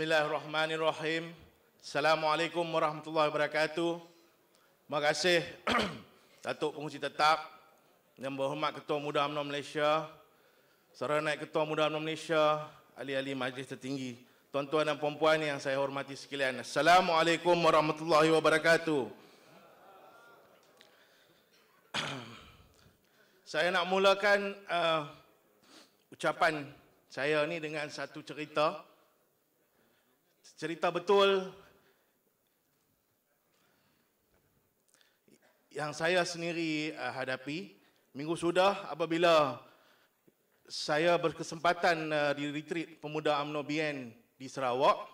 Bismillahirrahmanirrahim. Assalamualaikum warahmatullahi wabarakatuh. Terima kasih Datuk Pengurusi Tetap yang berhormat Ketua Muda UMNO Malaysia, Serenai Ketua Muda UMNO Malaysia, ahli-ahli majlis tertinggi, tuan-tuan dan puan-puan yang saya hormati sekalian. Assalamualaikum warahmatullahi wabarakatuh. saya nak mulakan uh, ucapan saya ni dengan satu cerita cerita betul. Yang saya sendiri uh, hadapi minggu sudah apabila saya berkesempatan uh, di retreat pemuda UMNO BN di Sarawak.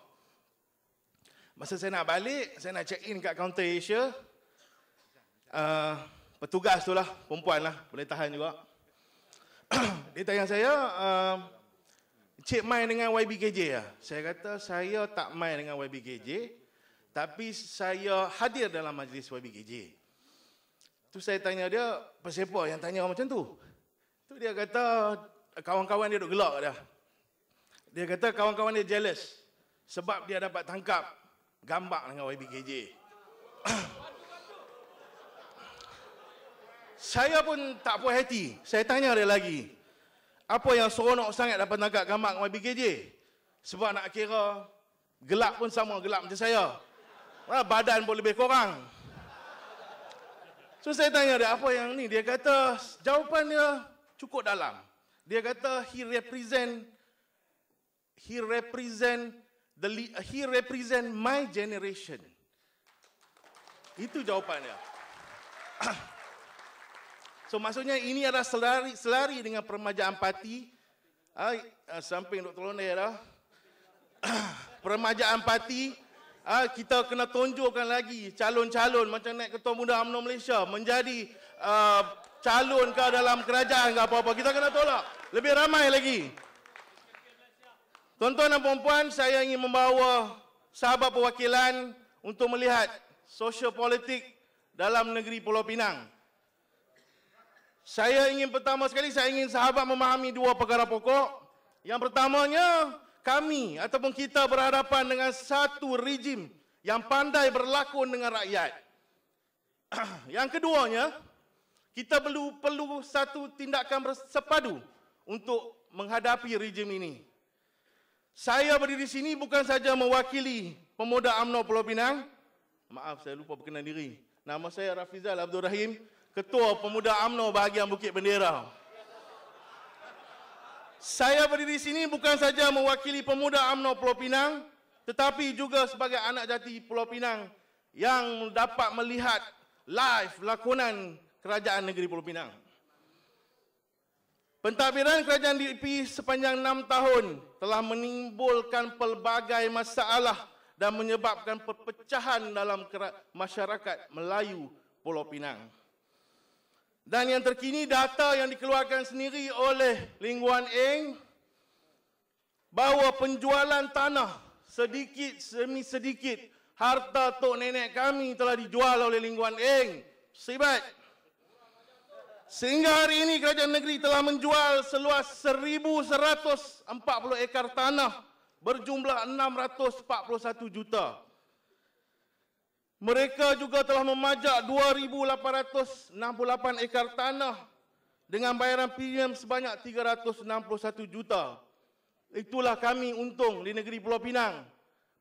Masa saya nak balik saya nak check in kat kaunter Asia. Uh, petugas tu lah perempuan lah boleh tahan juga. Dia tanya saya uh, Cik main dengan YBKJ ya? Saya kata saya tak main dengan YBKJ, tapi saya hadir dalam majlis YBKJ. Tu saya tanya dia, siapa yang tanya macam tu? Tu dia kata kawan-kawan dia duk gelak dah. Dia kata kawan-kawan dia jealous sebab dia dapat tangkap gambar dengan YBKJ. saya pun tak puas hati. Saya tanya dia lagi. Apa yang seronok sangat dapat tangkap gambar dengan YBKJ? Sebab nak kira gelap pun sama gelap macam saya. Badan pun lebih kurang. So saya tanya dia apa yang ni? Dia kata jawapan dia cukup dalam. Dia kata he represent he represent the he represent my generation. Itu jawapan dia. So maksudnya ini adalah selari, selari dengan peremajaan parti. Ay, ah, samping Dr. Lonay dah. peremajaan parti. Ah, kita kena tunjukkan lagi calon-calon macam naik Ketua Muda UMNO Malaysia menjadi uh, calon ke dalam kerajaan ke apa-apa. Kita kena tolak. Lebih ramai lagi. Tuan-tuan dan puan-puan, saya ingin membawa sahabat perwakilan untuk melihat sosial politik dalam negeri Pulau Pinang. Saya ingin pertama sekali saya ingin sahabat memahami dua perkara pokok. Yang pertamanya, kami ataupun kita berhadapan dengan satu rejim yang pandai berlakon dengan rakyat. yang keduanya, kita perlu perlu satu tindakan bersepadu untuk menghadapi rejim ini. Saya berdiri di sini bukan saja mewakili pemuda UMNO Pulau Pinang. Maaf saya lupa berkenan diri. Nama saya Rafizal Abdul Rahim. Ketua Pemuda AMNO bahagian Bukit Bendera. Saya berdiri di sini bukan saja mewakili pemuda AMNO Pulau Pinang, tetapi juga sebagai anak jati Pulau Pinang yang dapat melihat live lakonan kerajaan negeri Pulau Pinang. Pentadbiran kerajaan DP sepanjang enam tahun telah menimbulkan pelbagai masalah dan menyebabkan perpecahan dalam masyarakat Melayu Pulau Pinang. Dan yang terkini data yang dikeluarkan sendiri oleh Ling Wan Eng bahawa penjualan tanah sedikit demi sedikit harta tok nenek kami telah dijual oleh Ling Wan Eng. Sibat. Sehingga hari ini kerajaan negeri telah menjual seluas 1140 ekar tanah berjumlah 641 juta. Mereka juga telah memajak 2,868 ekar tanah dengan bayaran premium sebanyak 361 juta. Itulah kami untung di negeri Pulau Pinang.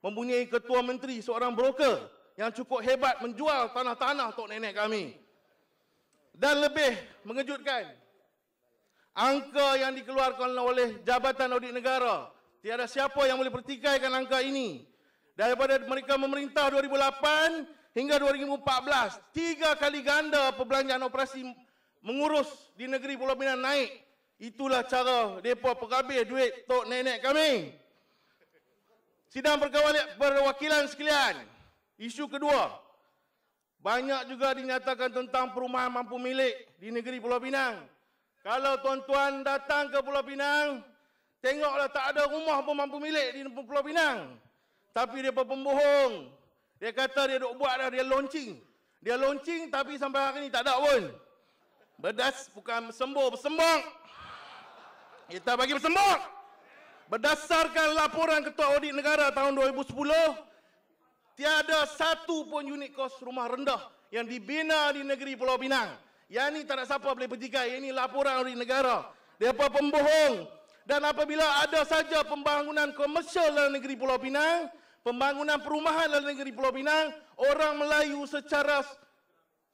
Mempunyai ketua menteri seorang broker yang cukup hebat menjual tanah-tanah untuk nenek kami. Dan lebih mengejutkan, angka yang dikeluarkan oleh Jabatan Audit Negara, tiada siapa yang boleh pertikaikan angka ini daripada mereka memerintah 2008 hingga 2014 tiga kali ganda perbelanjaan operasi mengurus di negeri Pulau Pinang naik. Itulah cara depa penghabis duit tok nenek kami. Sidang perwakilan sekalian isu kedua. Banyak juga dinyatakan tentang perumahan mampu milik di negeri Pulau Pinang. Kalau tuan-tuan datang ke Pulau Pinang tengoklah tak ada rumah pun mampu milik di Pulau Pinang tapi dia pembohong. Dia kata dia duk buat dah, dia launching. Dia launching tapi sampai hari ni tak ada pun. Berdas bukan sembuh, bersembang. Kita bagi bersembang. Berdasarkan laporan Ketua Audit Negara tahun 2010, tiada satu pun unit kos rumah rendah yang dibina di negeri Pulau Pinang. Yang ini tak ada siapa boleh petikai. Ini laporan audit negara. Mereka pembohong. Dan apabila ada saja pembangunan komersial dalam negeri Pulau Pinang, pembangunan perumahan dalam negeri Pulau Pinang, orang Melayu secara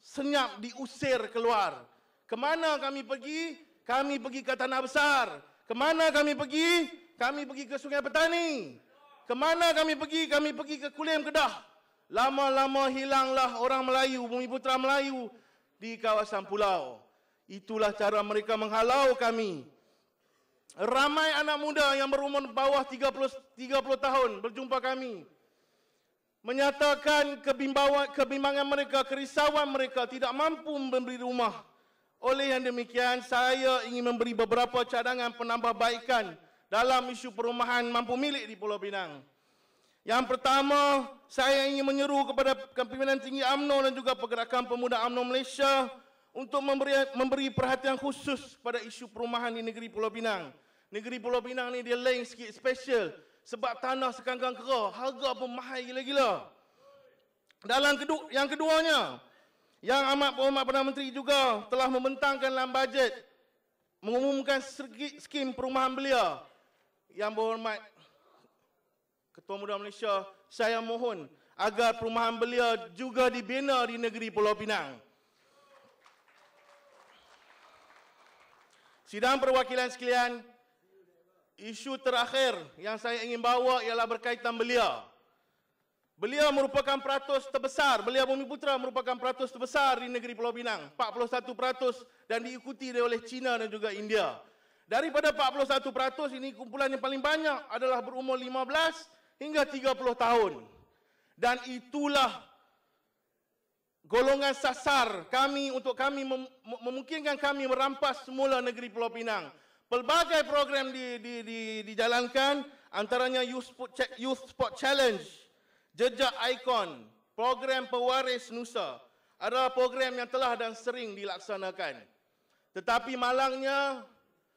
senyap diusir keluar. Kemana kami pergi? Kami pergi ke Tanah Besar. Kemana kami pergi? kami pergi ke Sungai Petani. Kemana kami pergi? Kami pergi ke Kulim Kedah. Lama-lama hilanglah orang Melayu, bumi putra Melayu di kawasan pulau. Itulah cara mereka menghalau kami. Ramai anak muda yang berumur bawah 30, 30 tahun berjumpa kami. Menyatakan kebimbangan mereka, kerisauan mereka tidak mampu memberi rumah. Oleh yang demikian, saya ingin memberi beberapa cadangan penambahbaikan dalam isu perumahan mampu milik di Pulau Pinang. Yang pertama, saya ingin menyeru kepada kepimpinan tinggi AMNO dan juga pergerakan pemuda AMNO Malaysia untuk memberi, memberi perhatian khusus pada isu perumahan di negeri Pulau Pinang. Negeri Pulau Pinang ni dia lain sikit special sebab tanah sekangkang kera, harga pun mahal gila-gila. Dalam kedua, yang keduanya, yang amat berhormat Perdana Menteri juga telah membentangkan dalam bajet mengumumkan skim perumahan belia yang berhormat Ketua Muda Malaysia, saya mohon agar perumahan belia juga dibina di negeri Pulau Pinang. Sidang perwakilan sekalian, isu terakhir yang saya ingin bawa ialah berkaitan belia. Belia merupakan peratus terbesar, belia bumi putra merupakan peratus terbesar di negeri Pulau Pinang. 41 peratus dan diikuti oleh China dan juga India. Daripada 41% ini kumpulan yang paling banyak adalah berumur 15 hingga 30 tahun. Dan itulah golongan sasar kami untuk kami mem memungkinkan kami merampas semula negeri Pulau Pinang. Pelbagai program di, di, di, dijalankan antaranya Youth Sport, Youth Sport Challenge, Jejak Ikon, program Pewaris Nusa adalah program yang telah dan sering dilaksanakan. Tetapi malangnya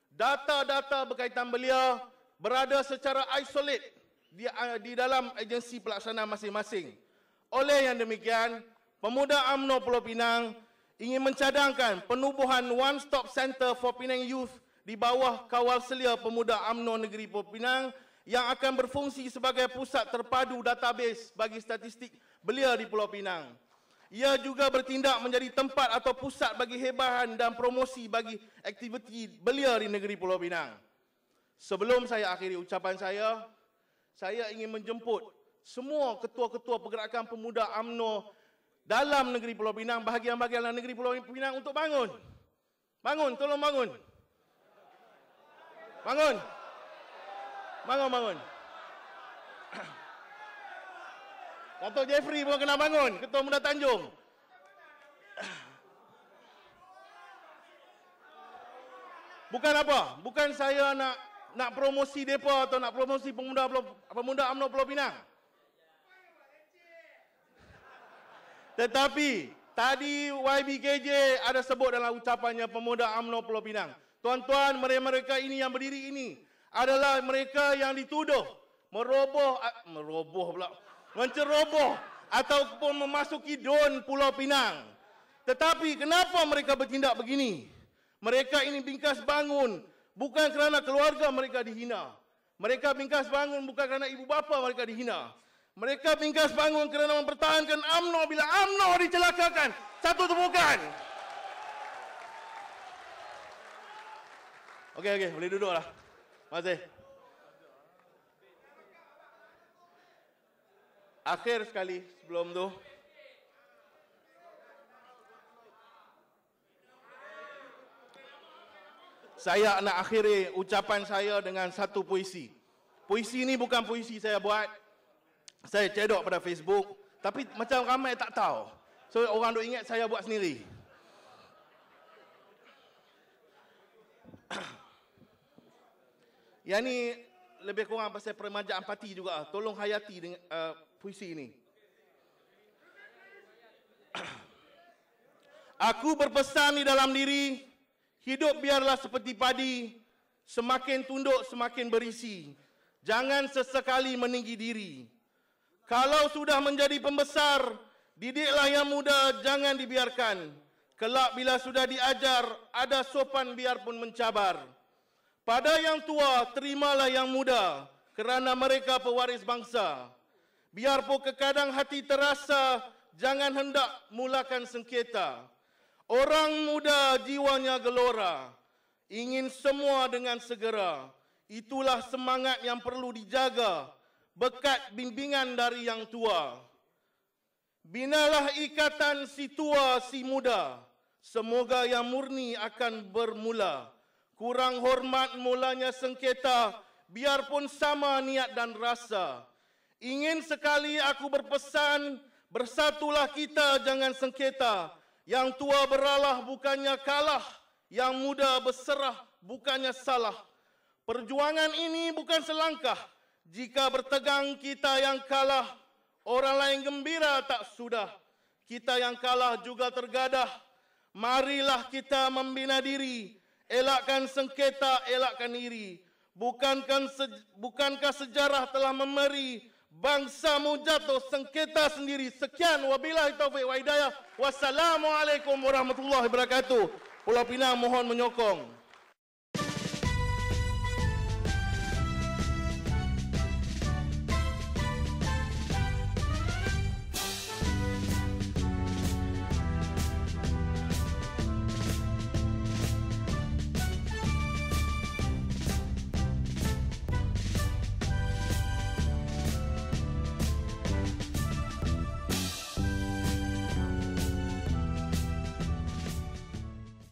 data-data berkaitan belia berada secara isolate di, di dalam agensi pelaksana masing-masing. Oleh yang demikian, pemuda AMNO Pulau Pinang ingin mencadangkan penubuhan One Stop Center for Penang Youth di bawah kawal selia pemuda AMNO Negeri Pulau Pinang yang akan berfungsi sebagai pusat terpadu database bagi statistik belia di Pulau Pinang. Ia juga bertindak menjadi tempat atau pusat bagi hebahan dan promosi bagi aktiviti belia di negeri Pulau Pinang. Sebelum saya akhiri ucapan saya, saya ingin menjemput semua ketua-ketua pergerakan pemuda AMNO dalam negeri Pulau Pinang, bahagian-bahagian dalam negeri Pulau Pinang untuk bangun. Bangun, tolong bangun. Bangun. Bangun, bangun. Datuk Jeffrey pun kena bangun, Ketua Muda Tanjung. Bukan apa? Bukan saya nak nak promosi depa atau nak promosi pemuda pemuda UMNO Pulau Pinang. Tetapi tadi YBKJ ada sebut dalam ucapannya pemuda UMNO Pulau Pinang. Tuan-tuan, mereka-mereka ini yang berdiri ini adalah mereka yang dituduh meroboh meroboh pula menceroboh ataupun memasuki don Pulau Pinang. Tetapi kenapa mereka bertindak begini? Mereka ini bingkas bangun bukan kerana keluarga mereka dihina. Mereka bingkas bangun bukan kerana ibu bapa mereka dihina. Mereka bingkas bangun kerana mempertahankan AMNO bila AMNO dicelakakan. Satu temukan. Okey, okey. Boleh duduklah. Kasih. Akhir sekali sebelum tu. Saya nak akhiri ucapan saya dengan satu puisi. Puisi ini bukan puisi saya buat. Saya cedok pada Facebook. Tapi macam ramai tak tahu. So orang duk ingat saya buat sendiri. Yang ni lebih kurang pasal peremajaan parti juga. Tolong hayati dengan uh, puisi ini. Aku berpesan di dalam diri, hidup biarlah seperti padi, semakin tunduk semakin berisi. Jangan sesekali meninggi diri. Kalau sudah menjadi pembesar, didiklah yang muda, jangan dibiarkan. Kelak bila sudah diajar, ada sopan biarpun mencabar. Pada yang tua, terimalah yang muda, kerana mereka pewaris bangsa. Biarpun kekadang hati terasa, jangan hendak mulakan sengketa. Orang muda jiwanya gelora, ingin semua dengan segera. Itulah semangat yang perlu dijaga, bekat bimbingan dari yang tua. Binalah ikatan si tua si muda, semoga yang murni akan bermula. Kurang hormat mulanya sengketa, biarpun sama niat dan rasa. Ingin sekali aku berpesan, bersatulah kita jangan sengketa. Yang tua beralah bukannya kalah, yang muda berserah bukannya salah. Perjuangan ini bukan selangkah. Jika bertegang kita yang kalah, orang lain gembira tak sudah. Kita yang kalah juga tergadah. Marilah kita membina diri, elakkan sengketa, elakkan iri. Bukankah, bukankah sejarah telah memberi bangsa jatuh sengketa sendiri. Sekian wabillahi taufiq wa hidayah. Wassalamualaikum warahmatullahi wabarakatuh. Pulau Pinang mohon menyokong.